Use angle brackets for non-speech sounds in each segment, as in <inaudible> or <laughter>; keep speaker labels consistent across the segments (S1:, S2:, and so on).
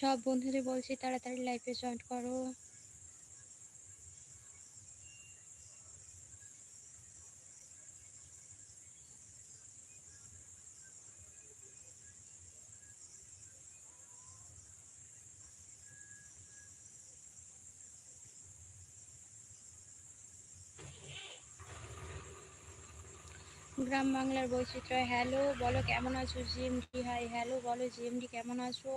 S1: সব বন্ধুদের বলছি, তাড়াতাড়ি লাইফে জয়েন করো। গ্রাম বাংলার বৈচিত্র্য হ্যালো বলো কেমন আছো? জিএমডি হাই হ্যালো বলো জিএমডি কেমন আছো?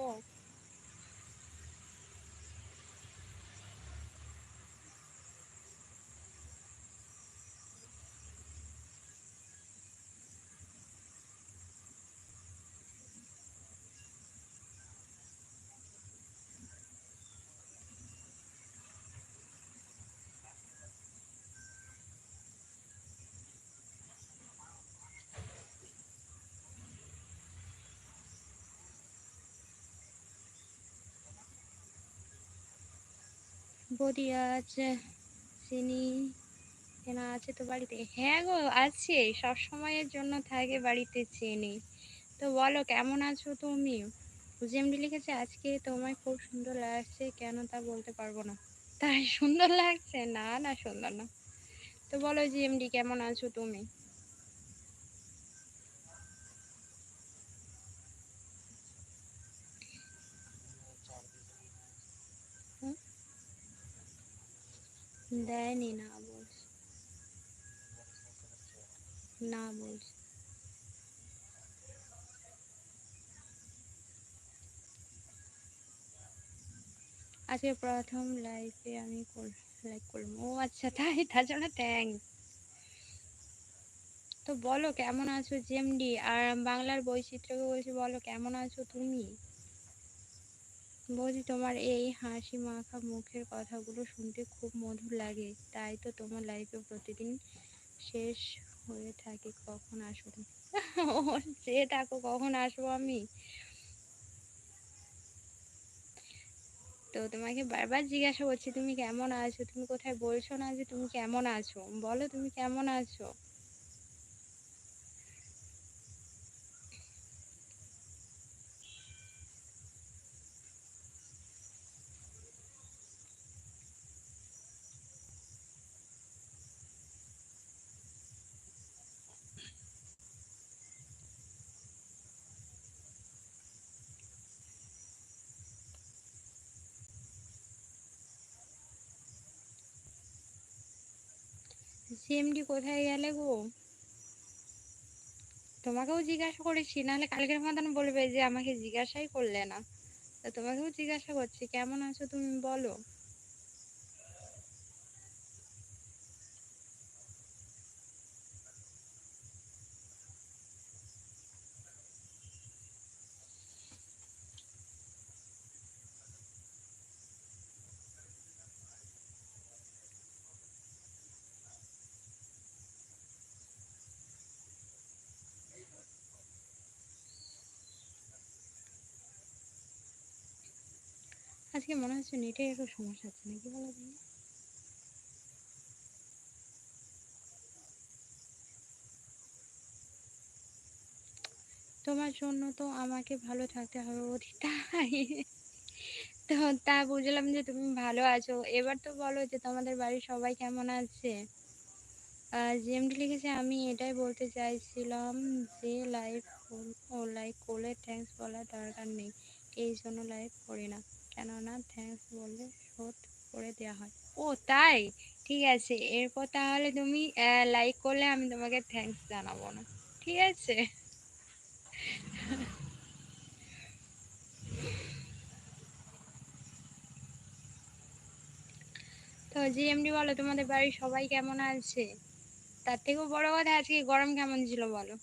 S1: বৌদি আছে চিনি কেনা আছে তো বাড়িতে? হ্যাঁ গো, আছে। সব সময়ের জন্য থাকে বাড়িতে চিনি। তো বলো, কেমন আছো তুমি? জিএমডি লিখেছে, আজকে তোমায় খুব সুন্দর লাগছে। কেন তা বলতে পারব না। তাই সুন্দর লাগছে? না না, সুন্দর না। তো বলো জিএমডি কেমন আছো তুমি? দেয়নি, না বলছে। না বলছে। আজকে প্রথম লাইফে আমি লাইক করলাম ও আচ্ছা তাই, তার জন্য থ্যাংকস তো বলো, কেমন আছো? জেমডি আর বাংলার বৈচিত্র্যকে বলছি, বলো, কেমন আছো তুমি? বৌদি তোমার এই হাসি মাখা মুখের কথাগুলো শুনতে খুব মধুর লাগে। তাই তো তোমার লাইফে প্রতিদিন শেষ হয়ে থাকে, কখন আসব? সে থাকো, কখন আসব আমি? তো তোমাকে বারবার জিজ্ঞাসা করছি, তুমি কেমন আছো? তুমি কোথায়? বলছো না যে তুমি কেমন আছো। বলো তুমি কেমন আছো? সিএমডি কোথায় গেলে গো? তোমাকেও জিজ্ঞাসা করেছি, নাহলে কালকের মতন বলবে যে আমাকে জিজ্ঞাসাই করলে না। তো তোমাকেও জিজ্ঞাসা করছি, কেমন আছো তুমি বলো? আজকে মনে হচ্ছে নেটের একটু সমস্যা আছে নাকি বলো তুমি তোমার জন্য তো আমাকে ভালো থাকতে হবে তাই। তো তা বুঝলাম যে তুমি ভালো আছো। এবার তো বলো যে তোমাদের বাড়ির সবাই কেমন আছে? জিএমডি লিখেছে, আমি এটাই বলতে চাইছিলাম যে লাইভ ও লাইক করলে থ্যাঙ্কস বলার দরকার নেই। এই জন্য লাইভ করি না। কেননা থ্যাঙ্কস বললে শোধ করে দেওয়া হয়। ও, তাই? ঠিক আছে, এরপর তাহলে তুমি লাইক করলে আমি তোমাকে থ্যাঙ্কস জানাব না। ঠিক আছে? তো জিএমডি বলো, তোমাদের বাড়ির সবাই কেমন আছে? তার থেকেও বড় কথা, আজকে গরম কেমন ছিল বলো?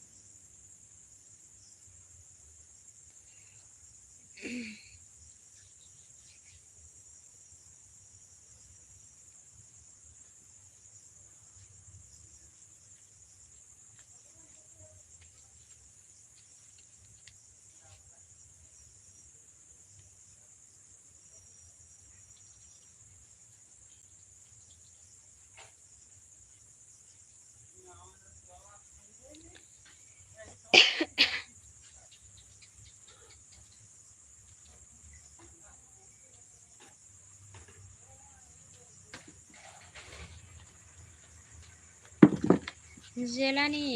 S1: জেলানি,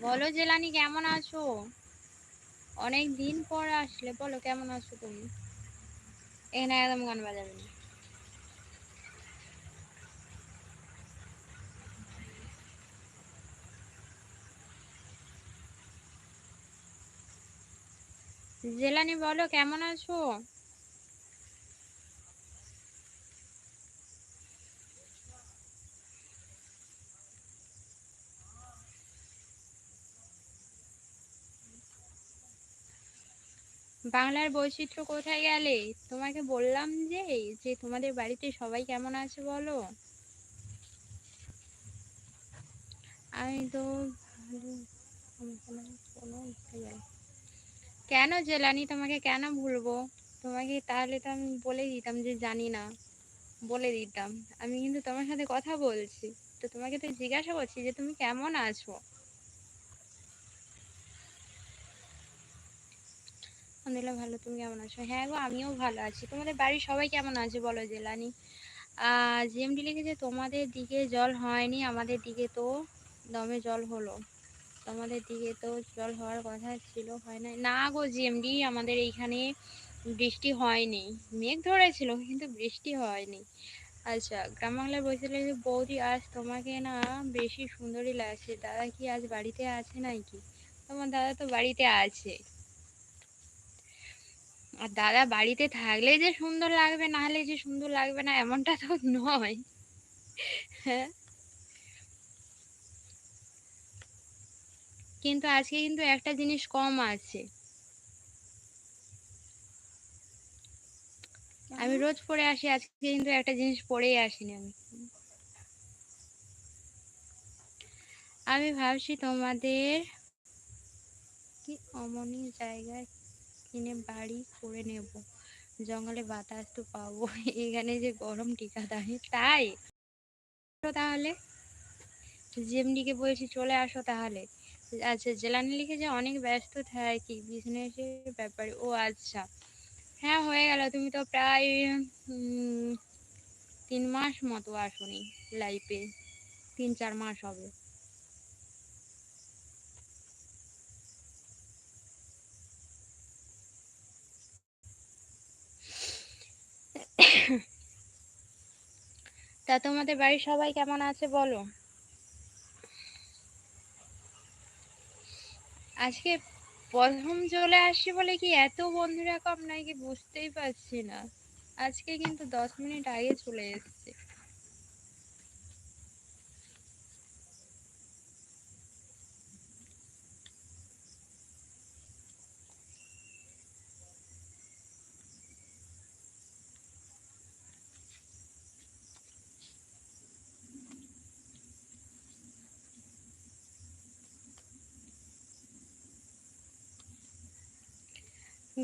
S1: বলো জেলানি কেমন আছো? অনেক দিন পর আসলে, বলো কেমন আছো তুমি? এখানে একদম গান বাজাবে না। জেলানি বলো কেমন আছো? বাংলার বৈচিত্র্য কোথায় গেলে? তোমাকে বললাম যে যে তোমাদের বাড়িতে সবাই কেমন আছে বলো? আমি তো কেন জেলানি, তোমাকে কেন ভুলবো? তোমাকে তাহলে তো আমি বলে দিতাম যে জানি না, বলে দিতাম। আমি কিন্তু তোমার সাথে কথা বলছি। তো তোমাকে তো জিজ্ঞাসা করছি যে তুমি কেমন আছো? আলহামদুলিল্লাহ ভালো, তুমি কেমন আছো? হ্যাঁ গো, আমিও ভালো আছি। তোমাদের বাড়ির সবাই কেমন আছে বলো জেলানি? জিএমডি লিখেছে তোমাদের দিকে জল হয়নি, আমাদের দিকে তো দমে জল হলো। তোমাদের দিকে তো জল হওয়ার কথা ছিল, হয় না না গো জিএমডি আমাদের এইখানে বৃষ্টি হয়নি। মেঘ ধরেছিল, কিন্তু বৃষ্টি হয়নি। আচ্ছা গ্রাম বাংলার যে বৌদি, আজ তোমাকে না বেশি সুন্দরী লাগছে। দাদা কি আজ বাড়িতে আছে নাকি? তোমার দাদা তো বাড়িতে আছে। আর দাদা বাড়িতে থাকলে যে সুন্দর লাগবে না হলে যে সুন্দর লাগবে না এমনটা তো নয়। হ্যাঁ। কিন্তু আজকে কিন্তু একটা জিনিস কম আছে। আমি রোজ পরে আসি আজকে কিন্তু একটা জিনিস পরেই আসিনি আমি। আমি ভাবছি তোমাদের কি অমনি জায়গায় কিনে বাড়ি করে নেব। জঙ্গলে বাতাস তো পাবো। এখানে যে গরম টিকা দাঁড়িয়ে তাই তাহলে। জিএমডিকে বলছি, চলে আসো তাহলে। আচ্ছা জেলানি লিখে যে অনেক ব্যস্ত থাকি বিজনেসের ব্যাপারে। ও আচ্ছা। হ্যাঁ হয়ে গেল। তুমি তো প্রায় তিন মাস মতো আসনি লাইফে তিন, চার মাস হবে। তা তোমাদের বাড়ির সবাই কেমন আছে বলো? আজকে প্রথম চলে আসছি বলে কি এত বন্ধুরা কম নাকি বুঝতেই পারছি না। আজকে কিন্তু দশ মিনিট আগে চলে এসছে।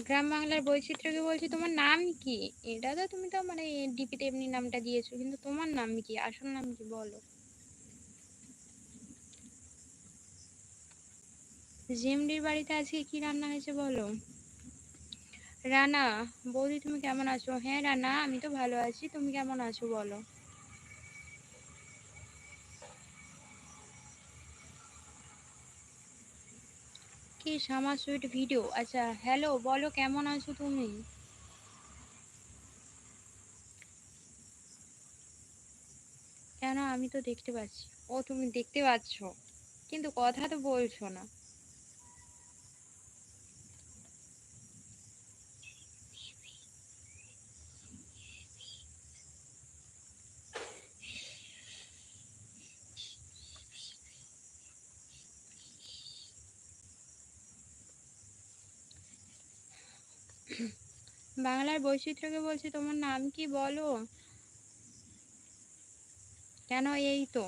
S1: গ্রাম বাংলার বৈচিত্র্যকে বলছি, তোমার নাম কি? এটা তো তুমি তো মানে ডিপিতে এমনি নামটা দিয়েছ, কিন্তু তোমার নাম কি? আসল নাম কি বলো? জিএমডির বাড়িতে আজকে কি রান্না হয়েছে বলো? রানা, বৌদি তুমি কেমন আছো? হ্যাঁ রানা, আমি তো ভালো আছি, তুমি কেমন আছো বলো? কি শামা সুইট ভিডিও? আচ্ছা হ্যালো, বলো কেমন আছো তুমি? কেন আমি তো দেখতে পাচ্ছি। ও, তুমি দেখতে পাচ্ছ। কিন্তু কথা তো বলছো না। বাংলার বৈচিত্র্যকে বলছি, তোমার নাম কি বলো? কেন এই তো?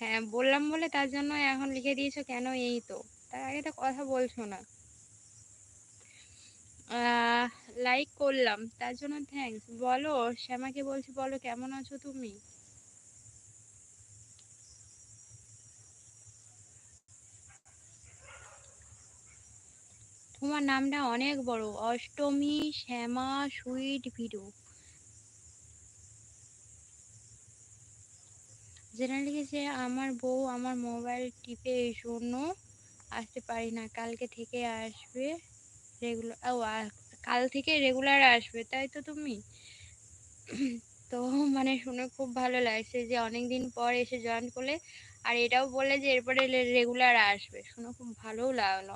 S1: হ্যাঁ বললাম বলে তার জন্য এখন লিখে দিয়েছ, কেন এই তো? তার আগে তো কথা বলছো না। লাইক করলাম। তার জন্য থ্যাংকস বলো, শ্যামাকে বলছি, বলো কেমন আছো তুমি? তোমার নামটা অনেক বড়। অষ্টমী, শ্যামা, সুইট ভিডিও যেটা লিখেছে আমার বউ আমার মোবাইল টিপে এই জন্য আসতে পারি না। কালকে থেকে আসবে রেগুলার ও কাল থেকে রেগুলার আসবে, তাই তো তুমি? <clears throat> তো মানে শুনে খুব ভালো লাগছে যে অনেকদিন পর এসে জয়েন করলে। আর এটাও বললে যে এরপরে রেগুলার আসবে। শুনে খুব ভালোও লাগল।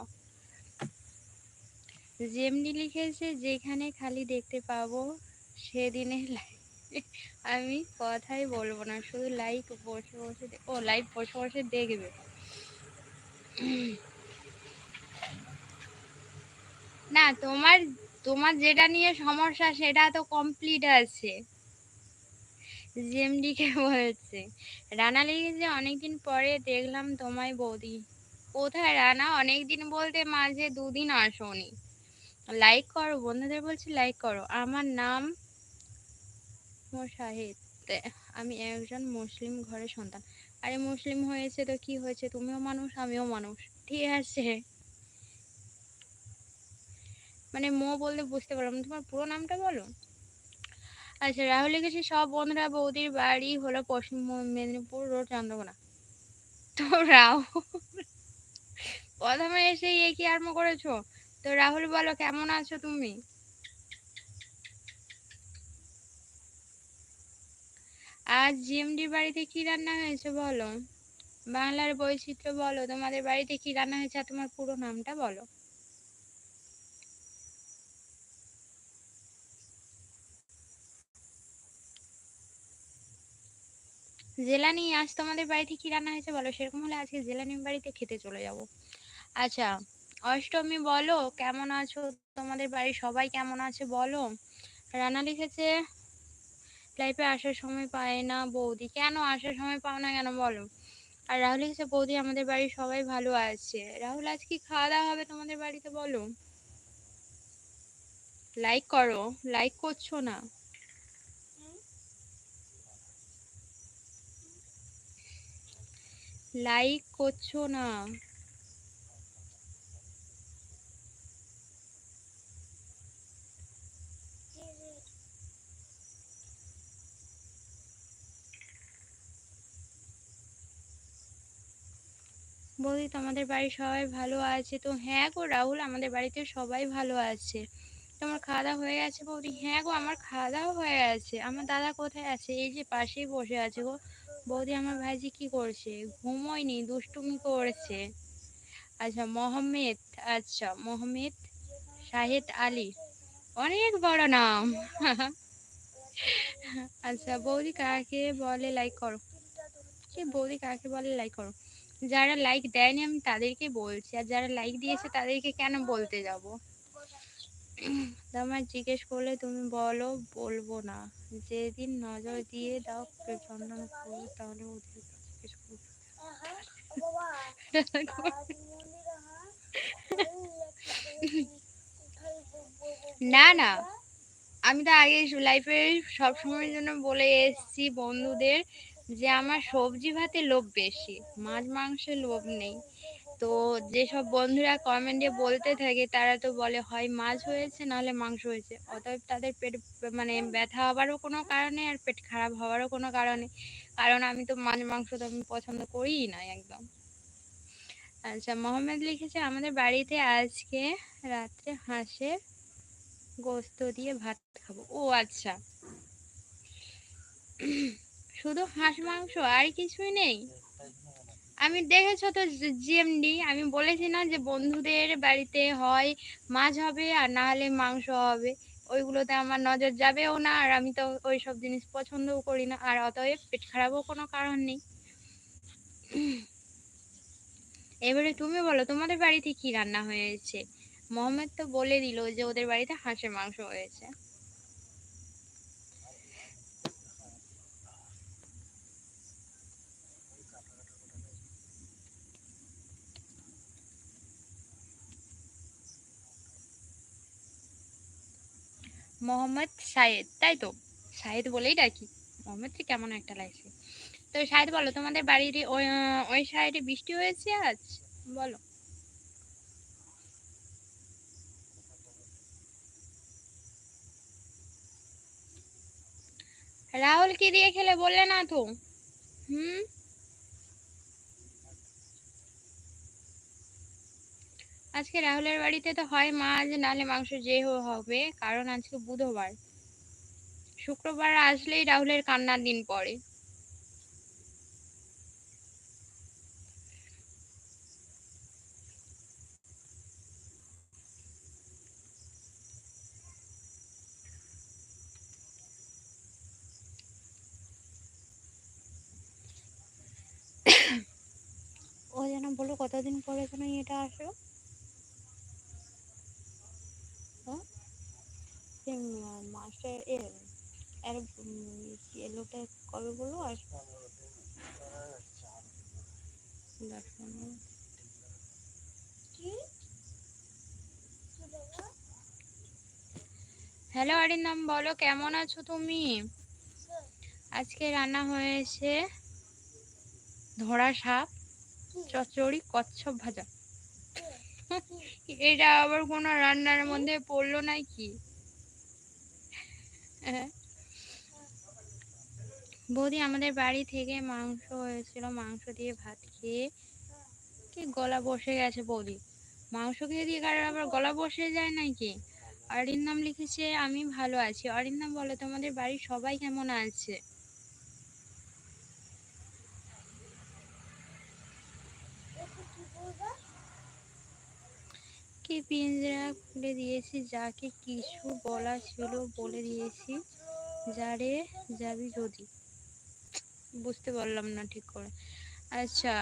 S1: যেমনি লিখেছে, যেখানে খালি দেখতে পাবো, সেদিনে আমি কথাই বলব না, শুধু লাইক বসে বসে ও লাইভ বসে বসে দেখবে। না, তোমার তোমার যেটা নিয়ে সমস্যা, সেটা তো কমপ্লিট আছে। জিএমডিকে বলছে। রানা লিখেছে, অনেকদিন পরে দেখলাম তোমায় বৌদি। কোথায় রানা? অনেকদিন বলতে মাঝে দুদিন আসোনি। লাইক করো, বন্ধুদের বলছি লাইক করো। আমার নাম মোশাহিদ। আমি একজন মুসলিম ঘরের সন্তান। আরে মুসলিম হয়েছে তো কি হয়েছে? তুমিও মানুষ, আমিও মানুষ। ঠিক আছে। মানে মো বলতে বুঝতে পারলাম তোমার পুরো নামটা বলো। আচ্ছা রাহুল লিখেছে, সব বন্ধুরা বৌদির বাড়ি হলো পশ্চিম মেদিনীপুর রোড, চন্দ্রকোনা। তো রাহুল, প্রথমে এসে কি আরম্ভ করেছ? তো রাহুল বলো, কেমন আছো তুমি? আজ জিএমডির বাড়িতে কি রান্না হয়েছে বলো? বাংলার বৈচিত্র্য বলো, তোমাদের বাড়িতে কি রান্না হয়েছে তোমার পুরো নামটা বলো। জেলানি, আজ তোমাদের বাড়িতে কি রান্না হয়েছে বলো? সেরকম হলে আজকে জেলানির বাড়িতে খেতে চলে যাব। আচ্ছা অষ্টমী বলো, কেমন আছো? তোমাদের বাড়ির সবাই কেমন আছে বলো? রানা লিখেছে লাইফে আসার সময় পায় না বৌদি। কেন আসার সময় পাও না কেন বলো? আর রাহুল লিখেছে, বৌদি, আমাদের বাড়ির সবাই ভালো আছে। রাহুল, আজ কি খাওয়া দাওয়া হবে তোমাদের বাড়িতে বলো? লাইক করো লাইক করছ না? লাইক করছ না? বৌদি তোমাদের বাড়ির সবাই ভালো আছে। তো হ্যাঁ গো রাহুল, আমাদের বাড়িতে সবাই ভালো আছে। তোমার খাওয়া দাওয়া হয়ে গেছে বৌদি? হ্যাঁ গো, আমার খাওয়া দাওয়া হয়ে গেছে। আমার দাদা কোথায় আছে? এই যে পাশেই বসে আছে গো। বৌদি, আমার ভাইজি কি করছে? ঘুমোয়নি, দুষ্টুমি করছে। আচ্ছা মোহাম্মেদ আচ্ছা মোহাম্মেদ শাহেদ আলী। অনেক বড় নাম। আচ্ছা বৌদি কাকে বলে লাইক করো? কি বৌদি কাকে বলে লাইক করো? যারা লাইক দেয়নি আমি তাদেরকে বলছি। আর যারা লাইক দিয়েছে তাদেরকে কেন বলতে যাব? তোমার জিজ্ঞেস করলে তুমি বলো, বলব না। যেদিন নজর দিয়ে দাও করব তাহলে জিজ্ঞেস না না। আমি তো আগে লাইফে সব সময়ের জন্য বলে এসেছি বন্ধুদের। যে আমার সবজি ভাতে লোভ বেশি, মাছ মাংসে লোভ নেই। তো যেসব বন্ধুরা কমেন্টে বলতে থাকে, তারা তো বলে, হয় মাছ হয়েছে, নাহলে মাংস হয়েছে। অতএব তাদের পেট মানে ব্যথা হওয়ারও কোনো কারণে আর পেট খারাপ হওয়ারও কোনো কারণে। কারণ আমি তো মাছ মাংস তো আমি পছন্দ করিই না একদম। আচ্ছা মোহাম্মদ লিখেছে, আমাদের বাড়িতে আজকে রাত্রে হাঁসের গোস্ত দিয়ে ভাত খাব। ও আচ্ছা। শুধু হাঁস মাংস আর কিছুই নেই। আমি দেখেছ তো জিএমডি, আমি বলেছি না যে বন্ধুদের বাড়িতে হয় মাছ হবে আর না হলে মাংস হবে। ওইগুলোতে আমার নজর যাবেও না আর আমি তো ওই সব জিনিস পছন্দও করি না আর অতএব পেট খারাপও কোনো কারণ নেই। এবারে তুমি বলো, তোমাদের বাড়িতে কি রান্না হয়েছে? মোহাম্মদ তো বলে দিল যে ওদের বাড়িতে হাঁসের মাংস হয়েছে। মোহাম্মদ শাহেদ তাই তো? শাহেদ বলেই ডাকি। মোহাম্মদ কেমন একটা লাগছে। তো শাহেদ বলো, তোমাদের বাড়ির ওই ওই সাইডে বৃষ্টি হয়েছে আজ? বলো। রাহুল কি দিয়ে খেলে বললে না তো? হুম? আজকে রাহুলের বাড়িতে তো হয় মাছ নাহলে মাংস যে হবে, কারণ আজকে বুধবার। শুক্রবার আসলেই রাহুলের কান্নার দিন পড়ে। ও যেন বলো কতদিন পরে যেন এটা আসো হ্যাঁ? সে মাস্টার এ এর এলোটা কবে বলল আসব হ্যালো অরিন্দম বলো, কেমন আছো তুমি আজকে রান্না হয়েছে ধরা সাপ চচ্চড়ি, কচ্ছপ ভাজা <laughs> এটা আবার কোনো রান্নার মধ্যে পড়ল নাকি। বৌদি, আমাদের বাড়ি থেকে মাংস হয়েছিল, মাংস দিয়ে ভাত খেয়ে কি গলা বসে গেছে বৌদি। মাংস খেয়ে দিয়ে কারোর আবার গলা বসে যায় নাকি? অরিন্দম লিখেছে, আমি ভালো আছি। অরিন্দম বলে, তোমাদের বাড়ির সবাই কেমন আছে? কি পিঞ্জরা খুলে দিয়েছি, যাকে কিছু বলা ছিল বলে দিয়েছি। যারে যাবি যদি। বুঝতে পারলাম না ঠিক করে। আচ্ছা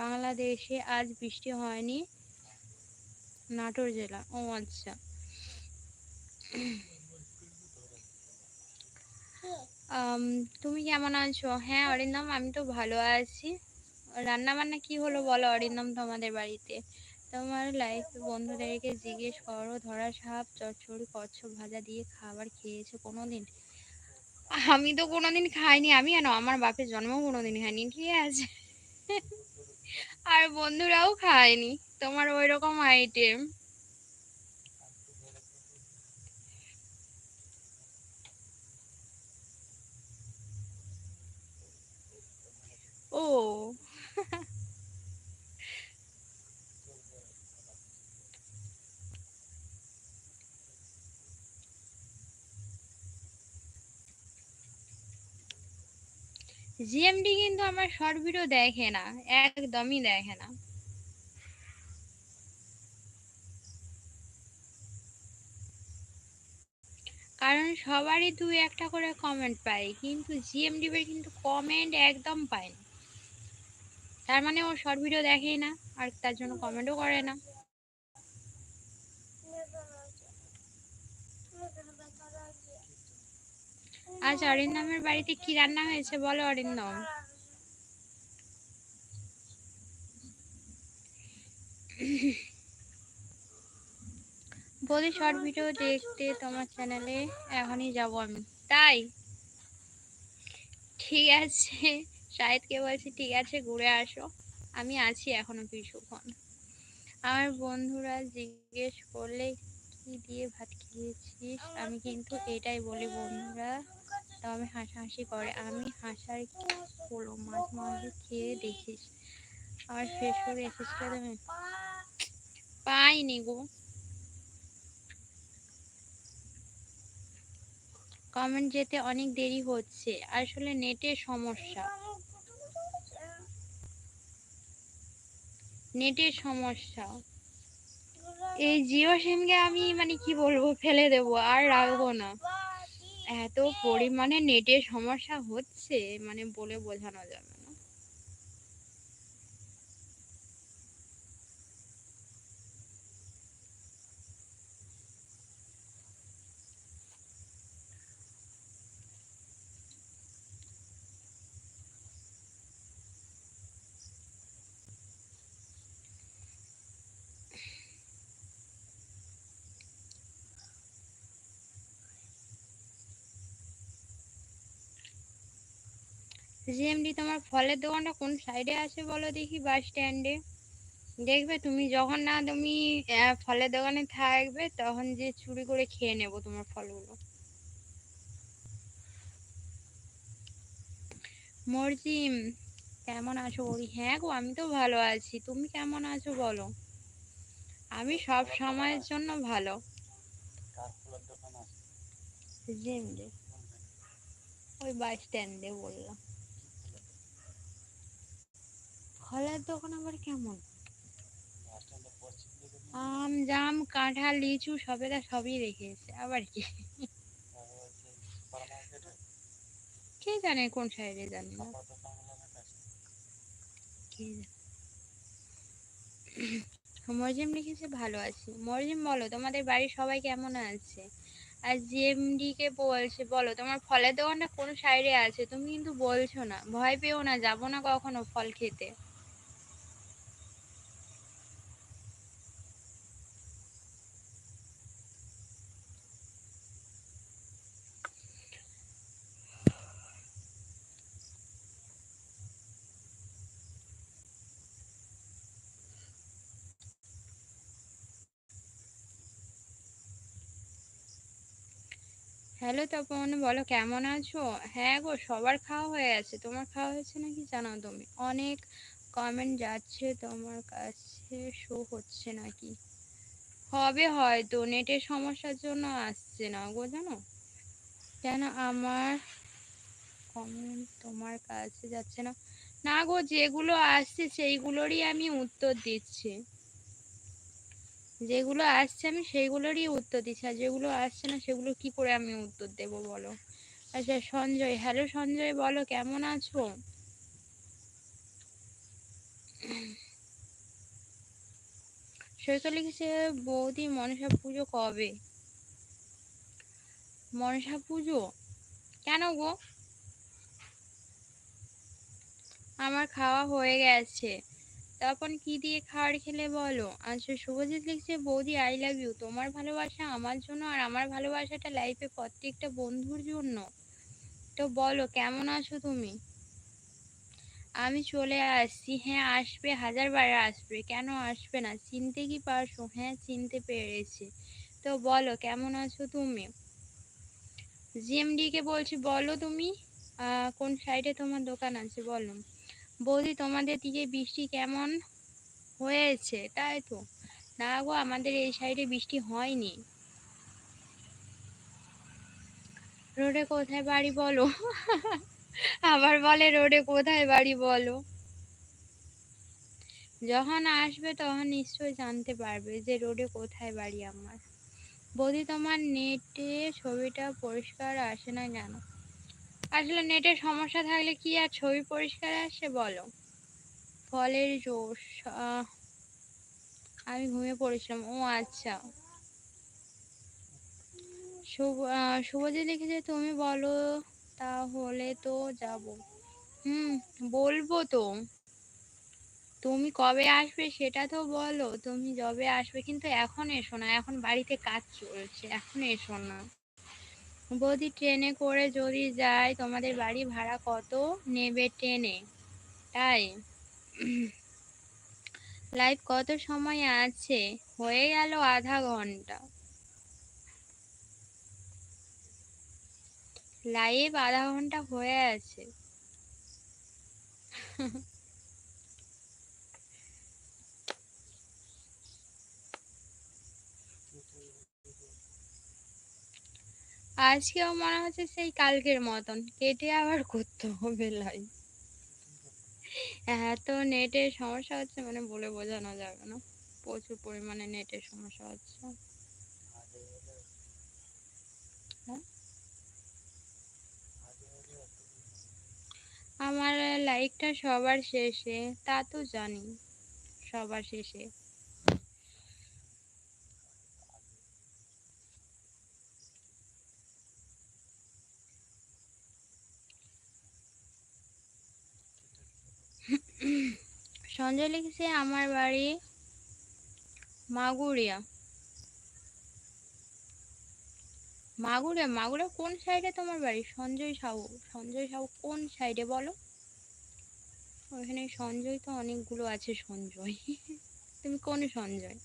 S1: বাংলাদেশে আজ বৃষ্টি হয়নি? নাটোর জেলা। ও আচ্ছা। তুমি কেমন আছো? হ্যাঁ অরিন্দম, আমি তো ভালো আছি। রান্না বান্না কি হলো বলো? অরিন্দম তোমাদের বাড়িতে। তোমার লাইফে বন্ধুদেরকে জিজ্ঞেস করো ধরা সাপ চচ্চড়ি কচ্ছপ ভাজা দিয়ে খাবার খেয়েছো কোনোদিন? আমি তো কোনোদিন খাইনি আমি কেন? আমার বাপের জন্ম কোনোদিন খাইনি ঠিক আছে? আর বন্ধুরাও খায়নি তোমার ওই রকম আইটেম ও। জিএমডি কিন্তু আমার শর্ট ভিডিও দেখে না, একদমই দেখে না। কারণ সবারই দুই একটা করে কমেন্ট পাই, কিন্তু জিএমডিবের কিন্তু কমেন্ট একদম পায় না। তার মানে ও শর্ট ভিডিও দেখেই না, আর তার জন্য কমেন্টও করে না। আজ অরিন্দমের বাড়িতে কি রান্না হয়েছে বলো অরিন্দম। বলি শর্ট ভিডিও দেখতে তোমার চ্যানেলে এখনই যাব আমি। তাই? ঠিক আছে শাহেদকে বলছি ঠিক আছে ঘুরে আসো। আমি আছি এখনও কিছুক্ষণ। আমার বন্ধুরা জিজ্ঞেস করলে কি দিয়ে ভাত খেয়েছিস আমি কিন্তু এটাই বলি বন্ধুরা তবে হাসাহাসি করে। আমি হাসার হলো মাঝে মাঝে খেয়ে দেখিস। আমার ফেসবুকে এসেছিল তুমি পাইনি গো। কমেন্ট যেতে অনেক দেরি হচ্ছে। আসলে নেটের সমস্যা। নেটের সমস্যা। এই জিও সিমকে আমি মানে কি বলব, ফেলে দেব, আর রাখব না। এত পরিমাণে নেটের সমস্যা হচ্ছে মানে বলে বোঝানো যাবে জিএমডি তোমার ফলের দোকানটা কোন সাইডে আছে বলো দেখি বাস স্ট্যান্ডে দেখবে তুমি যখন না তুমি ফলের দোকানে থাকবে, তখন যে চুরি করে খেয়ে নেব তোমার ফলগুলো। মরজিম, কেমন আছো? বলি হ্যাঁ গো, আমি তো ভালো আছি। তুমি কেমন আছো বলো? আমি সব সময়ের জন্য ভালো। ওই বাস স্ট্যান্ডে বললাম। ফলের দোকান আবার কেমন? আম, জাম, কাঁঠাল, লিচু, সবেদা সবই রেখেছে আবার কি? কে জানে কোন সাইডে জানি না। মরজিম লিখেছে, ভালো আছি। মরজিম, বলো, তোমাদের বাড়ির সবাই কেমন আছে? আর জিএমডি কে বলছে, বলো, তোমার ফলের দোকানটা কোন সাইডে আছে? তুমি কিন্তু বলছো না, ভয় পেও না, যাব না কখনো ফল খেতে। হ্যালো তপন, বলো কেমন আছো? হ্যাঁ গো, সবার খাওয়া হয়ে আছে তোমার খাওয়া হয়েছে নাকি জানাও তুমি? অনেক কমেন্ট যাচ্ছে তোমার কাছে শো হচ্ছে নাকি? হবে হয়তো নেটের সমস্যার জন্য আসছে না গো, জানো? কেন আমার কমেন্ট তোমার কাছে যাচ্ছে না? না গো, যেগুলো আসছে সেইগুলোরই আমি উত্তর দিচ্ছি। যেগুলো আসছে আমি সেইগুলোরই উত্তর দিচ্ছি, আর যেগুলো আসছে না সেগুলো কি করে আমি উত্তর দেব বলো? আচ্ছা সঞ্জয় হ্যালো সঞ্জয় বলো, কেমন আছো? সৈকত লিখেছে, বৌদি মনসা পুজো কবে? মনসা পুজো? কেন গো? আমার খাওয়া হয়ে গেছে। তখন কি দিয়ে খাবার খেলে বলো? আচ্ছা শুভজিৎ লিখছে, বৌদি আই লাভ ইউ তোমার ভালোবাসা আমার জন্য আর আমার ভালোবাসাটা লাইফে প্রত্যেকটা বন্ধুর জন্য। তো বলো, কেমন আছো তুমি? আমি চলে আসছি। হ্যাঁ আসবে হাজার বার আসবে। কেন আসবে না? চিনতে কি পারছ? হ্যাঁ চিনতে পেরেছি। তো বলো, কেমন আছো তুমি? জিএমডি কে বলছি, বলো তুমি। কোন সাইডে তোমার দোকান আছে? বলো। বৌদি, তোমাদের দিকে বৃষ্টি কেমন হয়েছে? তাই তো। না গো, আমাদের এই সাইডে বৃষ্টি হয়নি। রোডে কোথায় বাড়ি বলো? <laughs> আবার বলে রোডে কোথায় বাড়ি বলো? যখন আসবে তখন নিশ্চয়ই জানতে পারবে যে রোডে কোথায় বাড়ি আমার। বৌদি, তোমার নেটে ছবিটা পরিষ্কার আসে না কেন? আসলে নেটের সমস্যা থাকলে কি আর ছবি পরিষ্কার আসে, বলো? ফলের জোশ আমি ঘুমিয়ে পড়েছিলাম। ও আচ্ছা। শুভ শুভজি লিখেছে, তুমি বলো, তাহলে তো যাব। হুম, বলব তো। তুমি কবে আসবে সেটা তো বলো। তুমি যবে আসবে, কিন্তু এখন এসো না। এখন বাড়িতে কাজ চলছে। এখন এসো না। বৌদি, ট্রেনে করে যদি যাই তোমাদের বাড়ি ভাড়া কত নেবে ট্রেনে? তাই? লাইভ কত সময় আছে? হয়ে গেল আধা ঘণ্টা। লাইভ আধা ঘণ্টা হয়ে আছে। আজকেও মনে হচ্ছে সেই কালকের মতন। কেটে আবার করতে হবে লাইভ এত নেটের সমস্যা হচ্ছে মানে বলে বোঝানো যাবে না। প্রচুর পরিমাণে নেটের সমস্যা হচ্ছে? আমার লাইকটা সবার শেষে, তা তো জানি। সবার শেষে। সঞ্জয় লিখেছে আমার বাড়ি মাগুরিয়া। মাগুরিয়া? মাগুরিয়া কোন সাইডে তোমার বাড়ি? সঞ্জয় সাহু। সঞ্জয় সাহু কোন সাইডে বলো? ওখানে সঞ্জয় তো অনেকগুলো আছে সঞ্জয়। <laughs> তুমি কোন সঞ্জয়?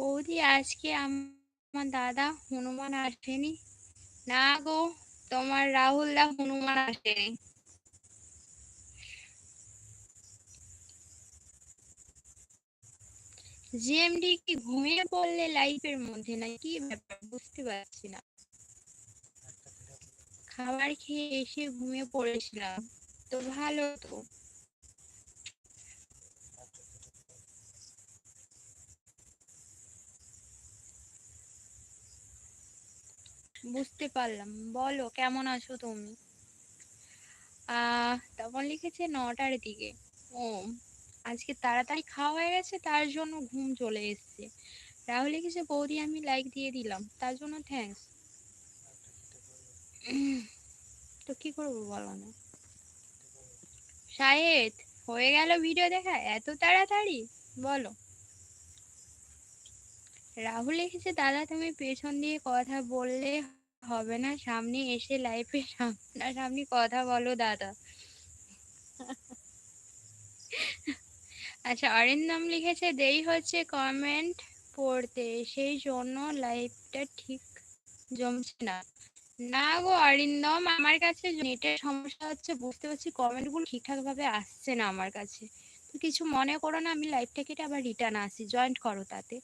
S1: বৌদি আজকে আমার দাদা হনুমান আসেনি। না গো, তোমার রাহুল দা হনুমান আসেনি। জিএমডি কি ঘুমিয়ে পড়লে লাইফের মধ্যে না? কি ব্যাপার? বুঝতে পারছি না। খাবার খেয়ে এসে ঘুমিয়ে পড়েছিলাম। তো ভালো তো। বুঝতে পারলাম। বলো, কেমন আছো তুমি? তখন লিখেছে নটার দিকে। ও আজকে তাড়াতাড়ি খাওয়া হয়ে গেছে, তার জন্য ঘুম চলে এসেছে। রাহুল লিখেছে, বৌদি, আমি লাইক দিয়ে দিলাম। তার জন্য থ্যাঙ্কস তো কি করব বলো না? শাহেদ, হয়ে গেল ভিডিও দেখা? এত তাড়াতাড়ি? বলো। রাহুল লিখেছে দাদা তুমি পেছন দিয়ে কথা বললে হবে না, সামনে এসে লাইফে সামনাসামনি কথা বলো দাদা। আচ্ছা অরিন্দম লিখেছে, দেরি হচ্ছে কমেন্ট পড়তে, সেই জন্য লাইফটা ঠিক জমছে না। না গো অরিন্দম, আমার কাছে নেটের সমস্যা হচ্ছে, বুঝতে পারছি কমেন্টগুলো ঠিকঠাক ভাবে আসছে না আমার কাছে। তো কিছু মনে করো না, আমি লাইভটা কেটে আবার রিটার্ন আসি জয়েন্ট করো তাতে।